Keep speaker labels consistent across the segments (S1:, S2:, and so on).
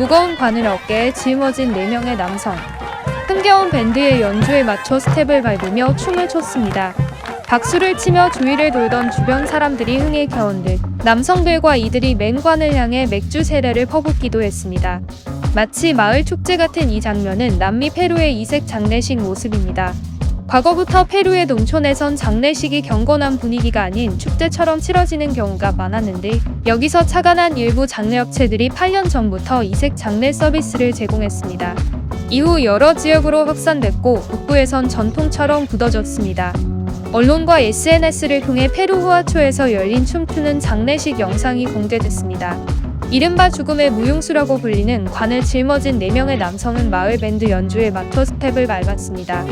S1: 무거운 관을 어깨에 짊어진 4명의 남성. 흥겨운 밴드의 연주에 맞춰 스텝을 밟으며 춤을 췄습니다. 박수를 치며 주위를 돌던 주변 사람들이 흥에 겨운 듯 남성들과 이들이 맹관을 향해 맥주 세례를 퍼붓기도 했습니다. 마치 마을 축제 같은 이 장면은 남미 페루의 이색 장례식 모습입니다. 과거부터 페루의 농촌에선 장례식이 경건한 분위기가 아닌 축제처럼 치러지는 경우가 많았는데 여기서 착안한 일부 장례업체들이 8년 전부터 이색 장례 서비스를 제공했습니다. 이후 여러 지역으로 확산됐고 북부에선 전통처럼 굳어졌습니다. 언론과 SNS를 통해 페루 후아초에서 열린 춤추는 장례식 영상이 공개됐습니다. 이른바 죽음의 무용수라고 불리는 관을 짊어진 4명의 남성은 마을 밴드 연주에 맞춰 스텝을 밟았습니다.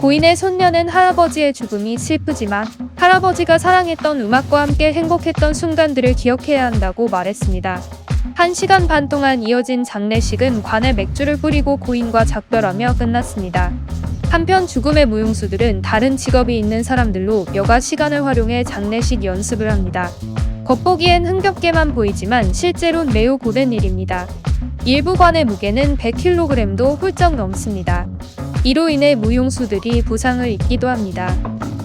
S1: 고인의 손녀는 할아버지의 죽음이 슬프지만 할아버지가 사랑했던 음악과 함께 행복했던 순간들을 기억해야 한다고 말했습니다. 한 시간 반 동안 이어진 장례식은 관에 맥주를 뿌리고 고인과 작별하며 끝났습니다. 한편 죽음의 무용수들은 다른 직업이 있는 사람들로 여가 시간을 활용해 장례식 연습을 합니다. 겉보기엔 흥겹게만 보이지만 실제론 매우 고된 일입니다. 일부 관의 무게는 100kg도 훌쩍 넘습니다. 이로 인해 무용수들이 부상을 입기도 합니다.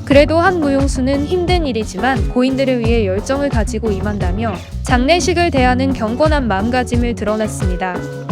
S1: 그래도 한 무용수는 힘든 일이지만 고인들을 위해 열정을 가지고 임한다며 장례식을 대하는 경건한 마음가짐을 드러냈습니다.